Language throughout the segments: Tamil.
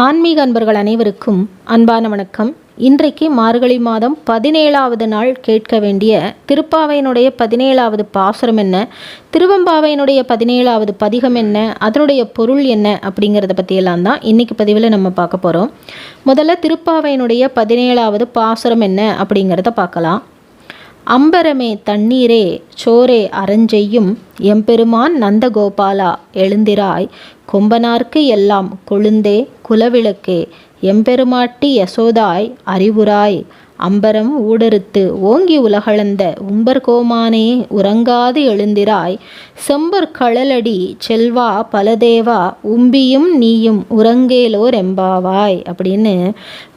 ஆன்மீக அன்பர்கள் அனைவருக்கும் அன்பான வணக்கம். இன்றைக்கு மார்கழி மாதம் பதினேழாவது நாள் கேட்க வேண்டிய திருப்பாவையினுடைய பதினேழாவது பாசுரம் என்ன திருவம்பாவையினுடைய பதினேழாவது பதிகம் என்ன அதனுடைய பொருள் என்ன அப்படிங்கிறத பற்றியெல்லாம் தான் இன்றைக்கி பதிவில் நம்ம பார்க்க போகிறோம் முதல்ல திருப்பாவையினுடைய பதினேழாவது பாசுரம் என்ன அப்படிங்கிறத பார்க்கலாம். அம்பரமே தண்ணீரே சோரே அரஞ்செய்யும் எம்பெருமான் நந்தகோபாலா எழுந்திராய் கொம்பனார்க்கு எல்லாம் கொழுந்தே குலவிளக்கே. எம்பெருமாட்டி யசோதாய் அறிவுராய். அம்பரம் ஊடறுத்து ஓங்கி உலகளந்த உம்பர் கோமானே உறங்காது எழுந்திராய். செம்பர் களலடி செல்வா பலதேவா உம்பியும் நீயும் உறங்கேலோர் எம்பாவாய் அப்படின்னு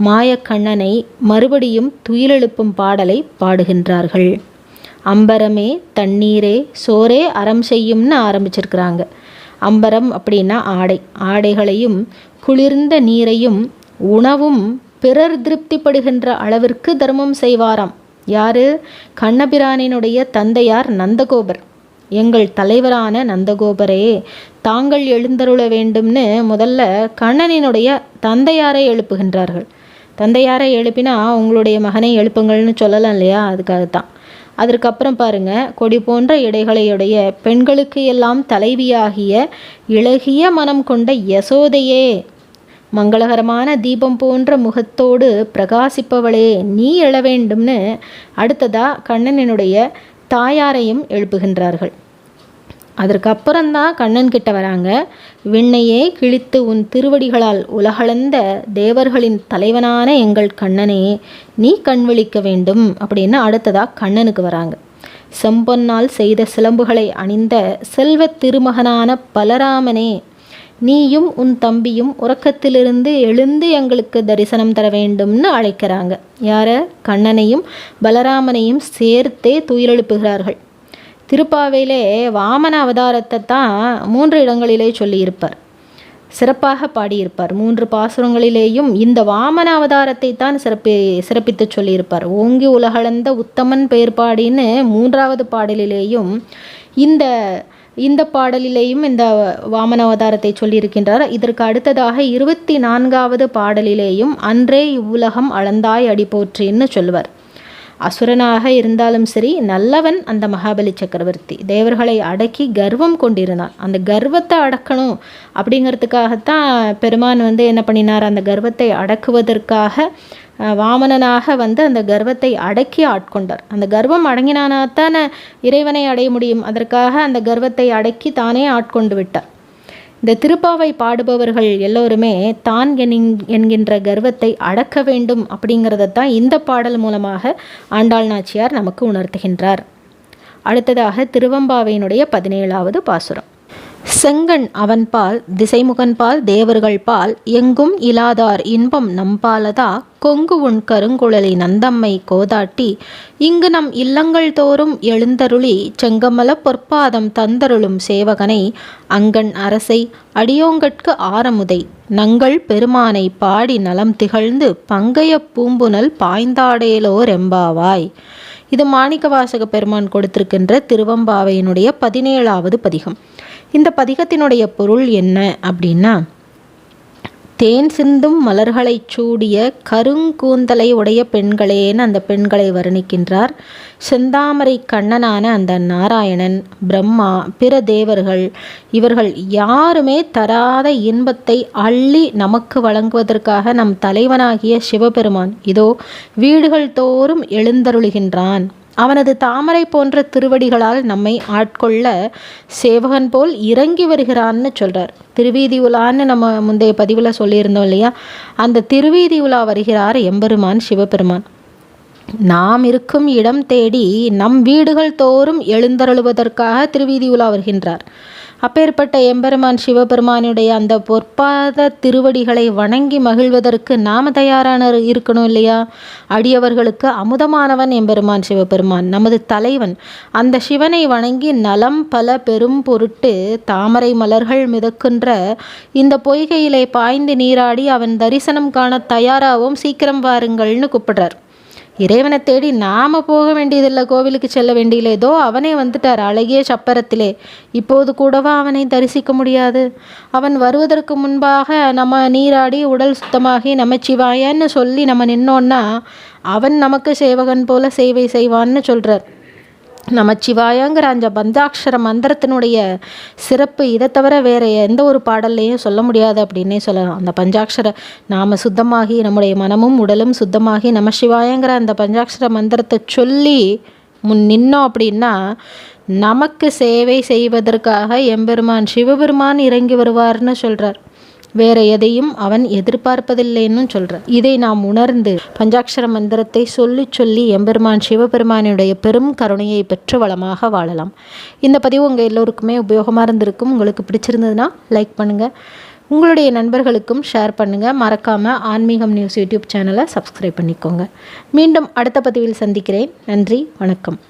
மாயக்கண்ணனை மறுபடியும் துயிலெழுப்பும் பாடலை பாடுகின்றார்கள். அம்பரமே தண்ணீரே சோரே அறம் செய்யும்னு ஆரம்பிச்சிருக்கிறாங்க. அம்பரம் அப்படின்னா ஆடை. ஆடைகளையும் குளிர்ந்த நீரையும் உணவும் பிறர் திருப்திப்படுகின்ற அளவிற்கு தர்மம் செய்வாராம். யாரு? கண்ணபிரானினுடைய தந்தையார் நந்தகோபர். எங்கள் தலைவரான நந்தகோபரே தாங்கள் எழுந்தருள வேண்டும்னு முதல்ல கண்ணனினுடைய தந்தையாரை எழுப்புகின்றார்கள். தந்தையாரை எழுப்பினா உங்களுடைய மகனை எழுப்புங்கள்னு சொல்லலாம் இல்லையா? அதுக்காகத்தான். அதற்கப்புறம் பாருங்க கொடி போன்ற இடைகளையுடைய பெண்களுக்கு எல்லாம் தலைவியாகிய இளகிய மனம் கொண்ட யசோதையே மங்களகரமான தீபம் போன்ற முகத்தோடு பிரகாசிப்பவளே நீ எழ வேண்டும்னு அடுத்ததா கண்ணனினுடைய தாயாரையும் எழுப்புகின்றார்கள். அதற்கப்புறம்தான் கண்ணன் கிட்ட வராங்க. விண்ணையே கிழித்து உன் திருவடிகளால் உலகளந்த தேவர்களின் தலைவனான எங்கள் கண்ணனே நீ கண் விழிக்க வேண்டும் அப்படின்னு அடுத்ததாக கண்ணனுக்கு வராங்க. செம்பொன்னால் செய்த சிலம்புகளை அணிந்த செல்வ திருமகனான பலராமனே நீயும் உன் தம்பியும் உறக்கத்திலிருந்து எழுந்து எங்களுக்கு தரிசனம் தர வேண்டும்னு அழைக்கிறாங்க. யார? கண்ணனையும் பலராமனையும் சேர்த்தே துயிலெழுப்புகிறார்கள். திருப்பாவையிலே வாமன அவதாரத்தை தான் மூன்று இடங்களிலே சொல்லியிருப்பார். சிறப்பாக பாடியிருப்பார். மூன்று பாசுரங்களிலேயும் இந்த வாமன அவதாரத்தை தான் சிறப்பி சிறப்பித்து சொல்லியிருப்பார். ஓங்கி உலகளந்த உத்தமன் பெயர் பாடின்னு மூன்றாவது பாடலிலேயும் இந்த இந்த பாடலிலேயும் இந்த வாமன அவதாரத்தை சொல்லியிருக்கின்றார். இதற்கு அடுத்ததாக இருபத்தி நான்காவது பாடலிலேயும் அன்றே இவ்வுலகம் அளந்தாய் அடி போற்றின்னு சொல்லுவார். அசுரனாக இருந்தாலும் சரி நல்லவன் அந்த மகாபலி சக்கரவர்த்தி. தேவர்களை அடக்கி கர்வம் கொண்டிருந்தான். அந்த கர்வத்தை அடக்கணும் அப்படிங்கிறதுக்காகத்தான் பெருமான் வந்து என்ன பண்ணினார்? அந்த கர்வத்தை அடக்குவதற்காக வாமனனாக வந்து அந்த கர்வத்தை அடக்கி ஆட்கொண்டார். அந்த கர்வம் அடங்கினானாத்தான இறைவனை அடைய முடியும். அதற்காக அந்த கர்வத்தை அடக்கி தானே ஆட்கொண்டு விட்டார். இந்த திருப்பாவை பாடுபவர்கள் எல்லோருமே தான் என்கின்ற கர்வத்தை அடக்க வேண்டும் அப்படிங்கிறதத்தான் இந்த பாடல் மூலமாக ஆண்டாள் நாச்சியார் நமக்கு உணர்த்துகின்றார். அடுத்ததாக திருவம்பாவையினுடைய பதினேழாவது பாசுரம். செங்கண் அவன்பால் திசைமுகன்பால் தேவர்கள் பால் எங்கும் இலாதார் இன்பம் நம்பாலதா கொங்கு உன் கருங்குழலி நந்தம்மை கோதாட்டி இங்கு நம் இல்லங்கள் தோறும் எழுந்தருளி செங்கமல பொற்பாதம் தந்தருளும் சேவகனை அங்கண் அரசை அடியோங்கட்கு ஆரமுதை நங்கள் பெருமானை பாடி நலம் திகழ்ந்து பங்கைய பூம்புனல் பாய்ந்தாடேலோரெம்பாவாய் இது மாணிக்கவாசக பெருமான் கொடுத்திருக்கின்ற திருவம்பாவையினுடைய பதினேழாவது பதிகம். இந்த பதிகத்தினுடைய பொருள் என்ன அப்படின்னா தேன் சிந்தும் மலர்களை சூடிய கருங்கூந்தலை உடைய பெண்களேன்னு அந்த பெண்களை வர்ணிக்கின்றார். செந்தாமரை கண்ணனான அந்த நாராயணன் பிரம்மா பிற தேவர்கள் இவர்கள் யாருமே தராத இன்பத்தை அள்ளி நமக்கு வழங்குவதற்காக நம் தலைவனாகிய சிவபெருமான் இதோ வீடுகள் தோறும் எழுந்தருளுகின்றான். அவனது தாமரை போன்ற திருவடிகளால் நம்மை ஆட்கொள்ள சேவகன் போல் இறங்கி வருகிறான்னு சொல்கிறார் திருவீதி உலான்னு நம்ம முந்தைய பதிவில் சொல்லியிருந்தோம் இல்லையா? அந்த திருவீதி உலா வருகிறார் எம்பெருமான் சிவபெருமான். நாம் இருக்கும் இடம் தேடி நம் வீடுகள் தோறும் எழுந்தருளுவதற்காக திருவீதி உலா வருகின்றார். அப்பேற்பட்ட எம்பெருமான் சிவபெருமானுடைய அந்த பொற்பாத திருவடிகளை வணங்கி மகிழ்வதற்கு நாம தயாரான இருக்கணும் இல்லையா? அடியவர்களுக்கு அமுதமானவன் எம்பெருமான் சிவபெருமான். நமது தலைவன். அந்த சிவனை வணங்கி நலம் பல பெரும் பொருட்டு தாமரை மலர்கள் மிதக்கின்ற இந்த பொய்கையிலே பாய்ந்து நீராடி அவன் தரிசனம் காண தயாராகவும் சீக்கிரம் வாருங்கள்னு கூப்பிடுறார். இறைவனை தேடி நாம் போக வேண்டியதில்லை கோவிலுக்கு செல்ல வேண்டியதில்லை. ஏதோ அவனே வந்துட்டார் அழகிய சப்பரத்திலே. இப்போது கூடவா அவனை தரிசிக்க முடியாது? அவன் வருவதற்கு முன்பாக நம்ம நீராடி உடல் சுத்தமாகி நமச்சிவாயன்னு சொல்லி நம்ம நின்னோன்னா அவன் நமக்கு சேவகன் போல சேவை செய்வான்னு சொல்கிறார் நமச்சிவாயங்கிற அந்த பந்தாட்சர மந்திரத்தினுடைய சிறப்பு இதை தவிர வேறு எந்த ஒரு பாடல்லையும் சொல்ல முடியாது அப்படின்னே சொல்லலாம். அந்த பஞ்சாட்சர நாம் சுத்தமாகி நம்முடைய மனமும் உடலும் சுத்தமாகி நம சிவாயங்கிற அந்த பஞ்சாட்சர மந்திரத்தை சொல்லி முன் நின்னோம் அப்படின்னா நமக்கு சேவை செய்வதற்காக எம்பெருமான் சிவபெருமான் இறங்கி வருவார்னு சொல்கிறார் வேற எதையும் அவன் எதிர்பார்ப்பதில்லைன்னு சொல்கிறார் இதை நாம் உணர்ந்து பஞ்சாட்சர மந்திரத்தை சொல்லி சொல்லி எம்பெருமான் சிவபெருமானுடைய பெரும் கருணையை பெற்று வளமாக வாழலாம். இந்த பதிவு உங்கள் எல்லோருக்குமே உபயோகமாக இருந்திருக்கும். உங்களுக்கு பிடிச்சிருந்ததுன்னா லைக் பண்ணுங்கள் உங்களுடைய நண்பர்களுக்கும் ஷேர் பண்ணுங்கள் மறக்காமல் ஆன்மீகம் நியூஸ் யூடியூப் சேனலை சப்ஸ்கிரைப் பண்ணிக்கோங்க. மீண்டும் அடுத்த பதிவில் சந்திக்கிறேன். நன்றி வணக்கம்.